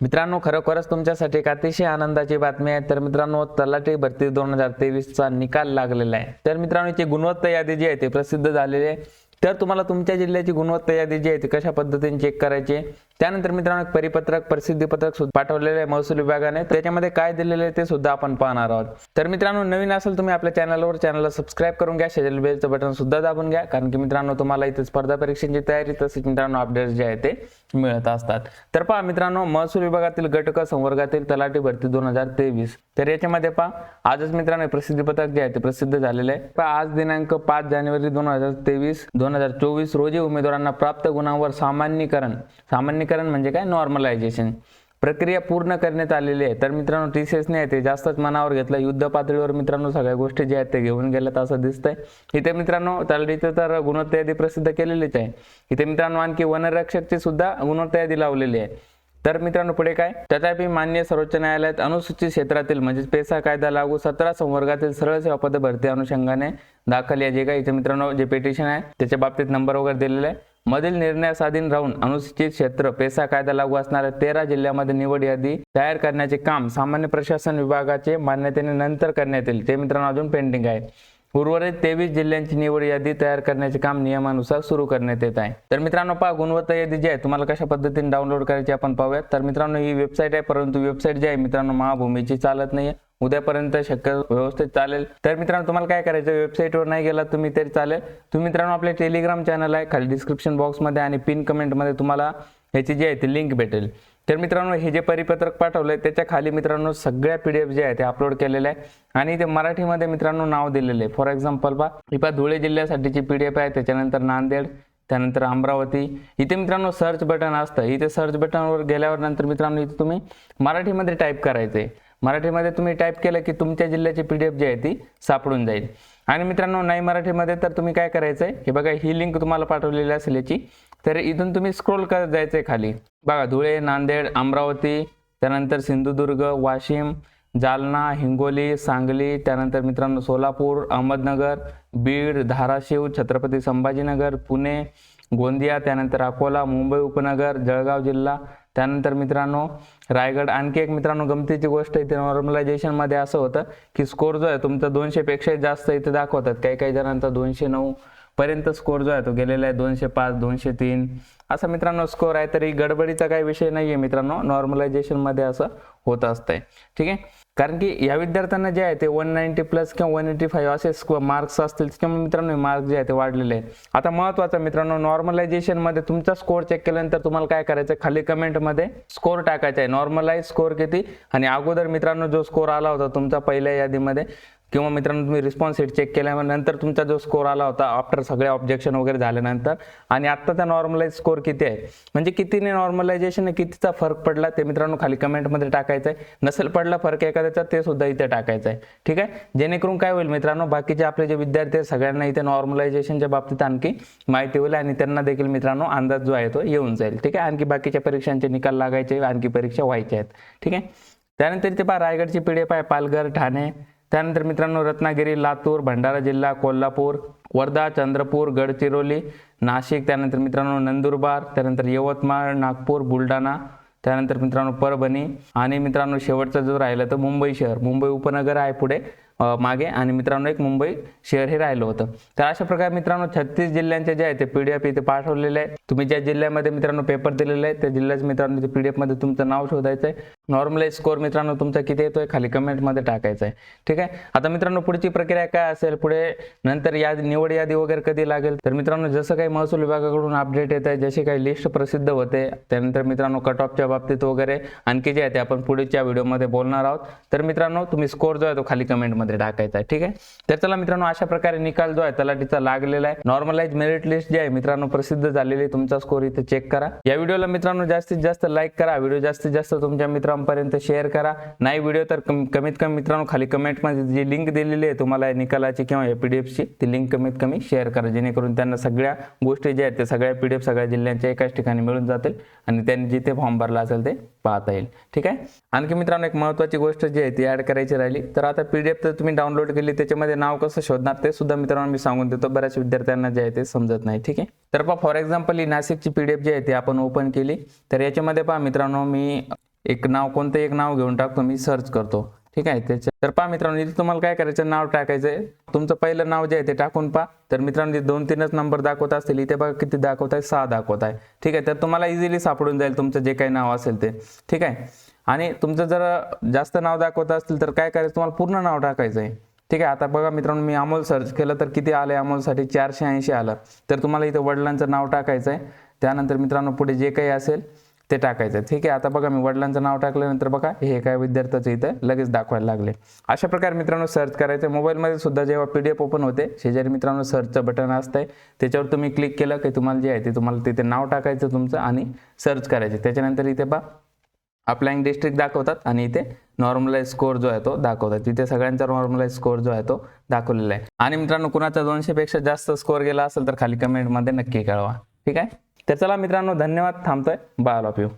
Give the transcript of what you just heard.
मित्रांनो खरोखरच तुमच्यासाठी एक अतिशय आनंदाची बातमी आहे. तर मित्रांनो तलाठी भरती दोन हजार तेवीसचा निकाल लागलेला आहे. तर मित्रांनो याची गुणवत्ता यादी जी आहे ती प्रसिद्ध झालेली आहे. तर तुम्हाला तुमच्या जिल्ह्याची गुणवत्ता यादी जी आहे ती कशा पद्धतीने चेक करायची त्यानंतर मित्रांनो परिपत्रक प्रसिद्धी पत्रक सुद्धा पाठवलेलं आहे महसूल विभागाने. त्याच्यामध्ये काय दिलेलं आहे ते सुद्धा आपण पाहणार आहोत. तर मित्रांनो नवीन असेल तुम्ही आपल्या चॅनलवर चॅनलला सबस्क्राईब करून घ्या. शेजल बेलचं बटन सुद्धा दाबून घ्या. कारण की मित्रांनो तुम्हाला इथे स्पर्धा परीक्षेची तयारी तसेच मित्रांनो अपडेट्स जे आहे ते मिळत असतात. तर पहा मित्रांनो महसूल विभागातील गटक संवर्गातील तलाठी भरती दोन हजार तेवीस. तर याच्यामध्ये पहा आजच मित्रांनो प्रसिद्धी पत्रक जे आहे ते प्रसिद्ध झालेलं आहे. पहा आज दिनांक पाच जानेवारी दोन हजार तेवीस. दोन हजार चोवीस रोजी उमेदवारांना प्राप्त गुणांवर सामान्यीकरण. सामान्यीकरण म्हणजे काय? नॉर्मलायझेशन प्रक्रिया पूर्ण करण्यात आलेली आहे. तर मित्रांनो टी सी एसने ते जास्तच मनावर घेतलं. युद्ध पातळीवर मित्रांनो सगळ्या गोष्टी ज्या आहेत ते घेऊन गेल्यात असं दिसतंय. इथे मित्रांनो तलाठीचं तर गुणवत्ता यादी प्रसिद्ध केलेलीच आहे. इथे मित्रांनो आणखी वनरक्षकची सुद्धा गुणवत्ता यादी लावलेली आहे. तर मित्रांनो पुढे काय? तथापि मान्य सर्वोच्च न्यायालयात अनुसूचित क्षेत्रातील म्हणजे पेसा कायदा लागू सतरा संवर्गातील सरळ सेवा पद भरती अनुषंगाने दाखल या जे काही इथे मित्रांनो जे पिटिशन आहे त्याच्या बाबतीत नंबर वगैरे दिलेला आहे. मधील निर्णयासाधीन राहून अनुसूचित क्षेत्र पेसा कायदा लागू असणाऱ्या तेरा जिल्ह्यामध्ये निवड यादी तयार करण्याचे काम सामान्य प्रशासन विभागाचे मान्यतेने नंतर करण्यात येईल. ते मित्रांनो अजून पेंडिंग आहे. उर्वरित तेवीस जिल्ह्यांची निवड यादी तयार करण्याचे काम नियमानुसार सुरू करण्यात येत आहे. तर मित्रांनो पहा गुणवत्ता यादी जी आहे तुम्हाला कशा पद्धतीने डाउनलोड करायची आपण पाहूयात. तर मित्रांनो ही वेबसाईट आहे परंतु वेबसाईट जी आहे मित्रांनो महाभूमीची चालत नाही उद्यापर्यंत शक्य व्यवस्थित चालेल. तर मित्रांनो तुम्हाला काय करायचं वेबसाईटवर नाही गेलात तुम्ही तरी चालेल. तुम्ही मित्रांनो आपले टेलिग्राम चॅनल आहे खाली डिस्क्रिप्शन बॉक्समध्ये आणि पिन कमेंटमध्ये तुम्हाला ह्याची जी आहे ती लिंक भेटेल. तर मित्रांनो हे जे परिपत्रक पाठवलंय त्याच्याखाली मित्रांनो सगळ्या पी डी एफ जे आहे ते अपलोड केलेले आहे. आणि ते मराठीमध्ये मित्रांनो नाव दिलेले आहे. फॉर एक्झाम्पल बा ही धुळे जिल्ह्यासाठीची पी डी एफ आहे त्याच्यानंतर नांदेड त्यानंतर अमरावती. इथे मित्रांनो सर्च बटन असतं. इथे सर्च बटनवर गेल्यावर नंतर मित्रांनो इथे तुम्ही मराठीमध्ये टाईप करायचं. आहे मराठीमध्ये तुम्ही टाईप केलं की तुमच्या जिल्ह्याची पी डी एफ जी आहे ती सापडून जाईल. आणि मित्रांनो नाही मराठीमध्ये तर तुम्ही काय करायचं आहे हे बघा ही लिंक तुम्हाला पाठवलेली असेल याची. तर इथून तुम्ही स्क्रोल करत जायचं आहे खाली. बघा धुळे नांदेड अमरावती त्यानंतर सिंधुदुर्ग वाशिम जालना हिंगोली सांगली त्यानंतर मित्रांनो सोलापूर अहमदनगर बीड धाराशिव छत्रपती संभाजीनगर पुणे गोंदिया त्यानंतर अकोला मुंबई उपनगर जळगाव जिल्हा त्यानंतर मित्रांनो रायगड. आणखी एक मित्रांनो गमतीची गोष्ट इथे नॉर्मलायझेशनमध्ये असं होतं की स्कोर जो आहे तुमचा दोनशेपेक्षा जास्त इथे दाखवतात. काही काही जणांचा दोनशे नऊ पर्यंत स्कोर जो आहे तो गेलेला आहे दोनशे पाच दोनशे तीन. असा मित्रांनो स्कोर आहे तरी गडबडीचा काही विषय नाही आहे मित्रांनो नॉर्मलायझेशनमध्ये असं होत असतंय. ठीक आहे? कारण की या विद्यार्थ्यांना जे आहे ते वन नाईन्टी प्लस किंवा वन एटी फाईव्ह असे स्को मार्क्स असतील त्याच्यामुळे मित्रांनो मार्क्स जे आहे ते वाढलेले आहेत. आता महत्त्वाचं मित्रांनो नॉर्मलायझेशनमध्ये तुमचा स्कोर चेक केल्यानंतर तुम्हाला काय करायचं? खाली कमेंटमध्ये स्कोर टाकायचा आहे. नॉर्मलाइज स्कोर किती? आणि अगोदर मित्रांनो जो स्कोर आला होता तुमचा पहिल्या यादीमध्ये किंवा मित्रांनो तुम्ही रिस्पॉन्स शीट चेक केल्यानंतर तुमचा जो स्कोर आला होता आफ्टर सगळे ऑब्जेक्शन वगैरे झाल्यानंतर आणि आत्ताचा नॉर्मलाइज स्कोर किती आहे? म्हणजे कितीने नॉर्मलायझेशन कितीचा फरक पडला ते मित्रांनो खाली कमेंटमध्ये टाकायचं आहे. नसेल पडला फरक एखाद्याचा ते सुद्धा इथे टाकायचं आहे. ठीक आहे? जेणेकरून काय होईल मित्रांनो बाकीचे आपले जे विद्यार्थी आहेत सगळ्यांना इथे नॉर्मलायझेशनच्या बाबतीत आणखी माहिती होईल आणि त्यांना देखील मित्रांनो अंदाज जो आहे तो येऊन जाईल. ठीक आहे? आणखी बाकीच्या परीक्षांचे निकाल लागायचे आणखी परीक्षा व्हायच्या आहेत. ठीक आहे? त्यानंतर इथे पहा रायगडची पीडीएफ आहे पालघर ठाणे त्यानंतर मित्रांनो रत्नागिरी लातूर भंडारा जिल्हा कोल्हापूर वर्धा चंद्रपूर गडचिरोली नाशिक त्यानंतर मित्रांनो नंदुरबार त्यानंतर यवतमाळ नागपूर बुलढाणा त्यानंतर मित्रांनो परभणी आणि मित्रांनो शेवटचं जो राहिलं तर मुंबई शहर. मुंबई उपनगर आहे पुढे मागे आणि मित्रांनो एक मुंबई शहर हे राहिलं होतं. तर अशा प्रकारे मित्रांनो छत्तीस जिल्ह्यांचे जे आहे ते पीडीएफ इथे पाठवलेले आहे. तुम्ही ज्या जिल्ह्यामध्ये मित्रांनो पेपर दिलेले आहे त्या जिल्ह्याचे मित्रांनो ते डी एफमध्ये तुमचं नाव शोधायचं आहे. नॉर्मलाइज स्कोर मित्रांनो तुमचा किती येतोय खाली कमेंटमध्ये टाकायचा आहे ठीक आहे? आता मित्रांनो पुढची प्रक्रिया काय असेल? पुढे नंतर यादी निवड यादी वगैरे कधी लागेल? तर मित्रांनो जसं काही महसूल विभागाकडून अपडेट येत आहे जशी काही लिस्ट प्रसिद्ध होते त्यानंतर मित्रांनो कट ऑफच्या बाबतीत वगैरे आणखी जे आहे ते आपण पुढच्या व्हिडिओमध्ये बोलणार आहोत. तर मित्रांनो तुम्ही स्कोर जो आहे तो खाली कमेंटमध्ये टाकायचा आहे. ठीक आहे? तर चला मित्रांनो अशा प्रकारे निकाल जो आहे तलाठीचा लागलेला आहे. नॉर्मलाइज मेरिट लिस्ट जी आहे मित्रांनो प्रसिद्ध झालेली आहे. तुमचा स्कोर इथे चेक करा. या व्हिडिओला मित्रांनो जास्तीत जास्त लाईक करा. व्हिडिओ जास्तीत जास्त तुमच्या मित्रांपर्यंत शेअर करा. नाही व्हिडिओ तर कम- कमीत कमी मित्रांनो खाली कमेंटमध्ये जी लिंक दिलेली आहे तुम्हाला या निकालाची किंवा या पीडीएफची ती लिंक कमीत कमी शेअर करा. जेणेकरून त्यांना सगळ्या गोष्टी ज्या आहेत त्या सगळ्या पी डी एफ सगळ्या जिल्ह्यांच्या एकाच ठिकाणी मिळून जातील आणि त्यांनी जिथे फॉर्म भरला असेल ते पाहता येईल. ठीक आहे? आणखी मित्रांनो एक महत्त्वाची गोष्ट जी आहे ती ऍड करायची राहिली. तर आता पीडीएफ तर तुम्ही डाउनलोड केली त्याच्यामध्ये नाव कसं शोधणार ते सुद्धा मित्रांनो मी सांगून देतो. बऱ्याच विद्यार्थ्यांना जे आहे ते समजत नाही. ठीक आहे? तर पहा फॉर एक्झाम्पल ही नाशिकची पी डी एफ जी आहे ती आपण ओपन केली. तर याच्यामध्ये पहा मित्रांनो मी एक नाव कोणतं एक नाव घेऊन टाकतो मी सर्च करतो. ठीक आहे? त्याच्या तर पहा मित्रांनो इथे तुम्हाला काय करायचं नाव टाकायचं आहे. तुमचं पहिलं नाव जे आहे ते टाकून पहा. तर मित्रांनो दोन तीनच नंबर दाखवत असतील. इथे बघा किती दाखवत आहे सहा दाखवत आहे. ठीक आहे? तर तुम्हाला इझिली सापडून जाईल तुमचं जे काही नाव असेल ते. ठीक आहे? आणि तुमचं जर जास्त नाव दाखवत असतील तर काय करायचं? तुम्हाला पूर्ण नाव टाकायचं आहे. ठीक आहे? आता बघा मित्रांनो मी अमोल सर्च केलं तर किती आलं अमोलसाठी चारशे ऐंशी आलं. तर तुम्हाला इथं वडिलांचं नाव टाकायचं आहे. त्यानंतर मित्रांनो पुढे जे काही असेल ते टाकायचं. आहे ठीक आहे आता बघा मी वडिलांचं नाव टाकल्यानंतर बघा हे काय विद्यार्थ्याचं इथं लगेच दाखवायला लागले. अशा प्रकारे मित्रांनो सर्च करायचं. मोबाईलमध्ये सुद्धा जेव्हा पी डी एफ ओपन होते शेजारी मित्रांनो सर्चचं बटन असतंय. त्याच्यावर तुम्ही क्लिक केलं की तुम्हाला जे आहे ते तुम्हाला तिथे नाव टाकायचं तुमचं आणि सर्च करायचं. त्याच्यानंतर इथे बा अप्लाइंग डिस्ट्रिक्ट दाखवतात आणि इथे नॉर्मलाइज स्कोअर जो आहे तो दाखवतात. तिथे सगळ्यांचा नॉर्मलाइज स्कोर जो आहे तो दाखवलेला आहे. आणि मित्रांनो कुणाचा दोनशे पेक्षा जास्त स्कोअर गेला असेल तर खाली कमेंटमध्ये नक्की कळवा. ठीक आहे? तर चला मित्रांनो धन्यवाद. थांबतोय. Bye of you